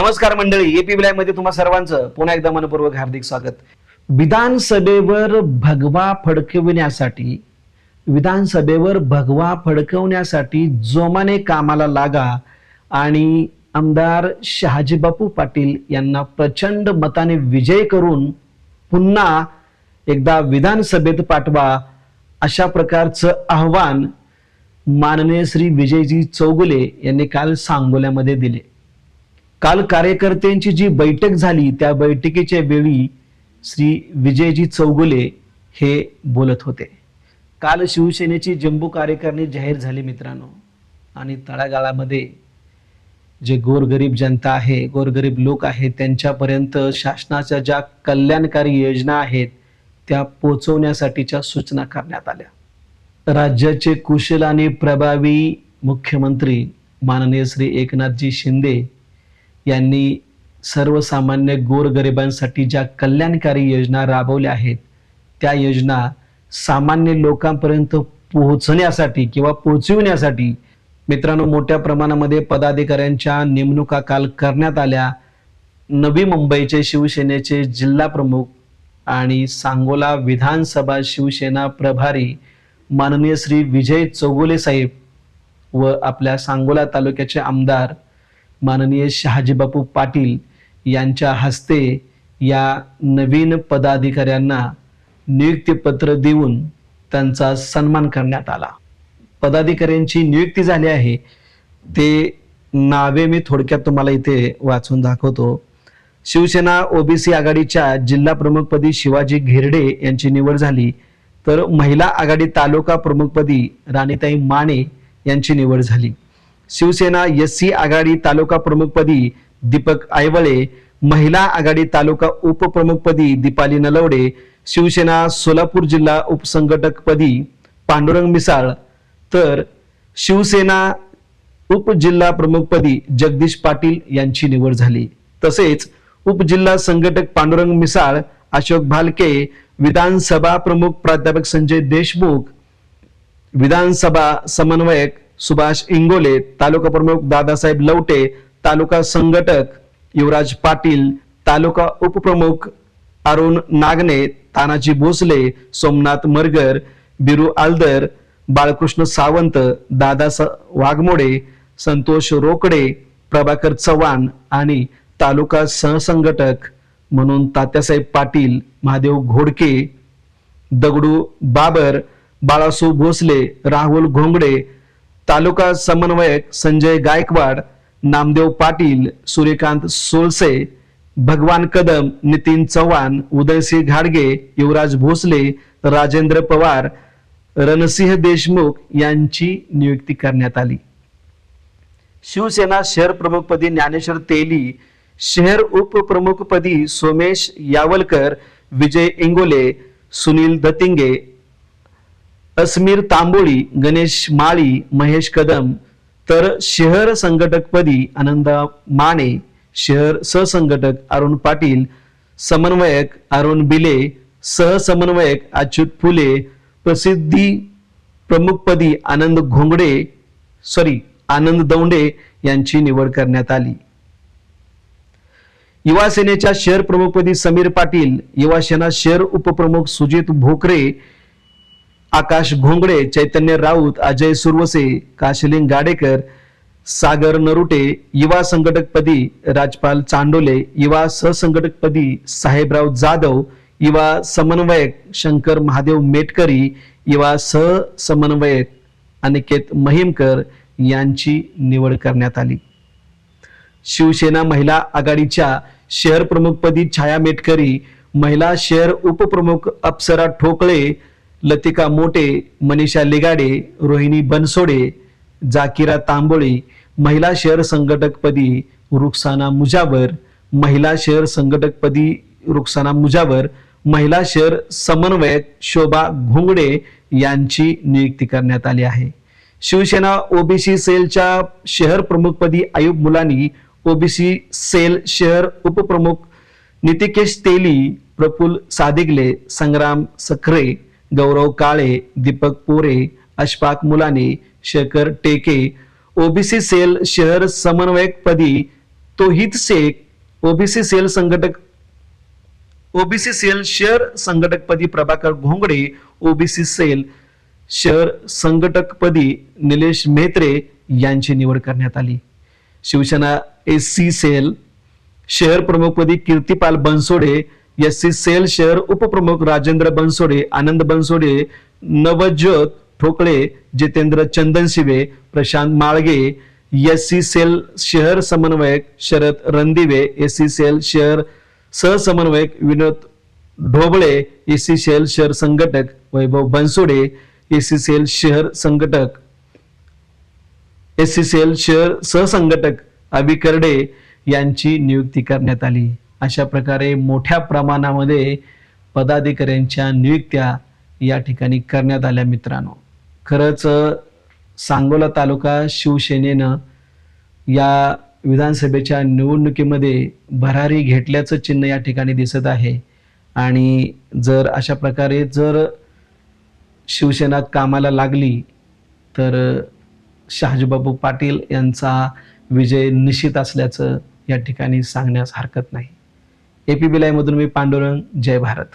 नमस्कार मंडळी एपी विलायमध्ये तुम्हा सर्वांचं पुन्हा एकदा मनपूर्वक हार्दिक स्वागत. विधानसभेवर भगवा फडकविण्यासाठी विधानसभेवर भगवा फडकवण्यासाठी जोमाने कामाला लागा आणि आमदार शहाजीबापू पाटील यांना प्रचंड मताने विजय करून पुन्हा एकदा विधानसभेत पाठवा अशा प्रकारचं आव्हान माननीय श्री विजयजी चौगुले यांनी काल सांगोल्यामध्ये दिले. काल कार्यकर्त्यांची जी बैठक झाली त्या बैठकीच्या वेळी श्री विजयजी चौगुले हे बोलत होते. काल शिवसेनेची जम्बू कार्यकारिणी जाहीर झाली मित्रांनो. आणि तळागाळामध्ये जे गोरगरीब जनता आहे गोरगरीब लोक आहेत त्यांच्यापर्यंत शासनाच्या ज्या कल्याणकारी योजना आहेत त्या पोचवण्यासाठीच्या सूचना करण्यात आल्या. राज्याचे कुशल आणि प्रभावी मुख्यमंत्री माननीय श्री एकनाथजी शिंदे यांनी सर्वसामान्य गोरगरिबांसाठी ज्या कल्याणकारी योजना राबवल्या आहेत त्या योजना सामान्य लोकांपर्यंत पोहोचण्यासाठी किंवा पोहोचविण्यासाठी मित्रांनो मोठ्या प्रमाणामध्ये पदाधिकाऱ्यांच्या नेमणुका काल करण्यात आल्या. नवी मुंबईचे शिवसेनेचे जिल्हा प्रमुख आणि सांगोला विधानसभा शिवसेना प्रभारी माननीय श्री विजय चौगुले साहेब व आपल्या सांगोला तालुक्याचे आमदार माननीय शहाजीबापू पाटील यांच्या हस्ते या नवीन पदाधिकाऱ्यांना नियुक्तीपत्र देऊन त्यांचा सन्मान करण्यात आला. पदाधिकाऱ्यांची नियुक्ती झाली आहे. ते नावे मी थोडक्यात तुम्हाला इथे वाचून दाखवतो. शिवसेना ओबीसी आघाडीच्या जिल्हा प्रमुखपदी शिवाजी घेरडे यांची निवड झाली. तर महिला आघाडी तालुका प्रमुखपदी राणीताई माने यांची निवड झाली. शिवसेना एस सी आघाडी तालुका प्रमुखपदी दीपक आयवळे महिला आघाडी तालुका उपप्रमुखपदी दीपाली नलवडे शिवसेना सोलापूर जिल्हा उपसंघटकपदी पांडुरंग मिसाळ तर शिवसेना उपजिल्हा प्रमुखपदी जगदीश पाटील यांची निवड झाली. तसेच उपजिल्हा संघटक पांडुरंग मिसाळ अशोक भालके विधानसभा प्रमुख प्राध्यापक संजय देशमुख विधानसभा समन्वयक सुभाष इंगोले तालुका प्रमुख दादासाहेब लवटे तालुका संघटक युवराज पाटील तालुका उपप्रमुख अरुण नागने तानाजी भोसले सोमनाथ मरगर बिरू आलदर बाळकृष्ण सावंत दादा वाघमोडे संतोष रोकडे प्रभाकर चव्हाण आणि तालुका सहसंघटक म्हणून तात्यासाहेब पाटील महादेव घोडके दगडू बाबर बाळासू भोसले राहुल घोंगडे तालुका समन्वयक संजय गायकवाड नामदेव पाटील सूर्यकांत सोलसे भगवान कदम नितीन चव्हाण उदयसिंह घाडगे युवराज भोसले राजेंद्र पवार रणसिंह देशमुख यांची नियुक्ती करण्यात आली. शिवसेना शहर प्रमुखपदी ज्ञानेश्वर तेली शहर उपप्रमुखपदी सोमेश यावलकर विजय इंगोले सुनील दतिंगे अस्मीर तांबोळी गणेश माळी महेश कदम तर शहर संघटकपदी आनंदा माने शहर सहसंघटक अरुण पाटील समन्वयक अरुण बिले सहसमन्वयक अच्युत फुले प्रसिद्धी प्रमुखपदी आनंद घोंगडे सॉरी आनंद दौंडे यांची निवड करण्यात आली. युवा सेनेच्या शहर प्रमुखपदी समीर पाटील युवा सेना शहर उपप्रमुख सुजित भोकरे आकाश घोंगडे चैतन्य राऊत अजय सुरवसे काशिलिंग गाडेकर सागर नरुटे युवा संघटकपदी राजपाल चांडोले युवा सहसंघटकपदी साहेबराव जाधव युवा समन्वयक शंकर महादेव मेटकरी युवा सहसमन्वयक अनिकेत महिमकर यांची निवड करण्यात आली. शिवसेना महिला आघाडीच्या शहर प्रमुखपदी छाया मेटकरी महिला शहर उपप्रमुख अप्सरा ठोकळे लतिका मोटे मनीषा लिगाडे रोहिणी बनसोडे जाकिरा तांबोळी महिला शहर संघटकपदी रुक्साना मुजावर महिला शहर संघटकपदी रुक्साना मुजावर महिला शहर समन्वयक शोभा घोंगडे यांची नियुक्ती करण्यात आली आहे. शिवसेना ओबीसी सेलच्या शहर प्रमुखपदी आयुब मुलानी ओबीसी सेल शहर उपप्रमुख नितिकेश तेली प्रफुल सादिगले संग्राम सखरे गौरव काळे दीपक पोरे अशफाक मुलाने शेखर टेके ओबीसी सेल शहर समन्वयकपदी तोहित शेख ओबीसी सेल संघटक ओबीसी सेल शहर संघटकपदी प्रभाकर घोंगडे ओबीसी सेल शहर संघटकपदी निलेश मेत्रे यांची निवड करण्यात आली. शिवसेना एस सी सेल शहर प्रमुखपदी Kirtipal Bansode S C cell शहर उपप्रमुख Rajendra Bansode Anand Bansode Navjyot Thokale Jitendra Chandanshive Prashant Malge S C cell शहर समन्वयक Sharad Randive S C cell शहर सहसमन्वयक Vinod Dhobale S C cell शहर संघटक Vaibhav Bansode S C cell शहर संघटक S C शहर सहसंघटक अभि करडे यांची नियुक्ती करण्यात आली. अशा प्रकारे मोठ्या प्रमाणामध्ये पदाधिकाऱ्यांच्या नियुक्त्या या ठिकाणी करण्यात आल्या मित्रांनो. खरंच सांगोला तालुका शिवसेनेनं या विधानसभेच्या निवडणुकीमध्ये भरारी घेतल्याचं चिन्ह या ठिकाणी दिसत आहे. आणि जर अशा प्रकारे जर शिवसेना कामाला लागली तर शहाजीबाबू पाटील यांचा विजय निश्चित असल्याचं या ठिकाणी सांगण्यास हरकत नाही. एपीबीलाय मधून मी पांडुरंग जय भारत.